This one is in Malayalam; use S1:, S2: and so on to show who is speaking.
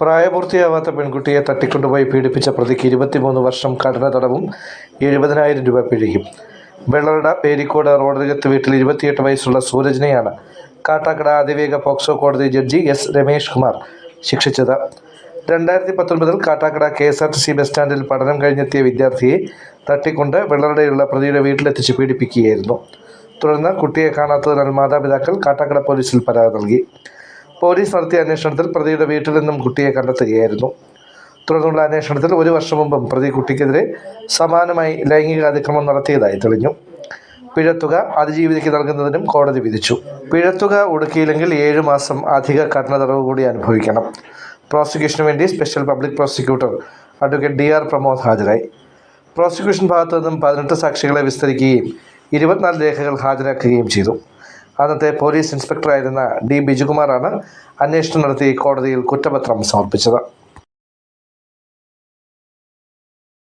S1: പ്രായപൂർത്തിയാവാത്ത പെൺകുട്ടിയെ തട്ടിക്കൊണ്ടുപോയി പീഡിപ്പിച്ച പ്രതിക്ക് ഇരുപത്തിമൂന്ന് വർഷം കഠിന തടവും എഴുപതിനായിരം രൂപ പിഴയും. വെള്ളറട പേരിക്കോട് റോഡരികത്ത് വീട്ടിൽ ഇരുപത്തിയെട്ട് വയസ്സുള്ള സൂരജിനെയാണ് കാട്ടാക്കട അതിവേഗ പോക്സോ കോടതി ജഡ്ജി എസ് രമേഷ് കുമാർ ശിക്ഷിച്ചത്. രണ്ടായിരത്തി പത്തൊൻപതിൽ Kattakada K S R T C bus സ്റ്റാൻഡിൽ പഠനം കഴിഞ്ഞെത്തിയ വിദ്യാർത്ഥിയെ തട്ടിക്കൊണ്ട് വെള്ളറടയുള്ള പ്രതിയുടെ വീട്ടിലെത്തിച്ച് പീഡിപ്പിക്കുകയായിരുന്നു. തുടർന്ന് കുട്ടിയെ കാണാത്തതിനാൽ മാതാപിതാക്കൾ കാട്ടാക്കട പോലീസിൽ പരാതി നൽകി. പോലീസ് നടത്തിയ അന്വേഷണത്തിൽ പ്രതിയുടെ വീട്ടിൽ നിന്നും കുട്ടിയെ കണ്ടെത്തുകയായിരുന്നു. തുടർന്നുള്ള അന്വേഷണത്തിൽ ഒരു വർഷം മുമ്പും പ്രതി കുട്ടിക്കെതിരെ സമാനമായി ലൈംഗിക അതിക്രമം നടത്തിയതായി തെളിഞ്ഞു. പിഴത്തുക അതിജീവിതയ്ക്ക് നൽകുന്നതിനും കോടതി വിധിച്ചു. പിഴത്തുക ഒടുക്കിയില്ലെങ്കിൽ ഏഴു മാസം അധിക കഠിനതടവ് കൂടി അനുഭവിക്കണം. പ്രോസിക്യൂഷന് വേണ്ടി special public prosecutor advocate D R Pramod ഹാജരായി. പ്രോസിക്യൂഷൻ ഭാഗത്തു നിന്നും പതിനെട്ട് സാക്ഷികളെ വിസ്തരിക്കുകയും ഇരുപത്തിനാല് രേഖകൾ ഹാജരാക്കുകയും ചെയ്തു. അന്നത്തെ പോലീസ് ഇൻസ്പെക്ടറായിരുന്ന ഡി ബിജുകുമാറാണ് അന്വേഷണം നടത്തി കോടതിയിൽ കുറ്റപത്രം സമർപ്പിച്ചത്.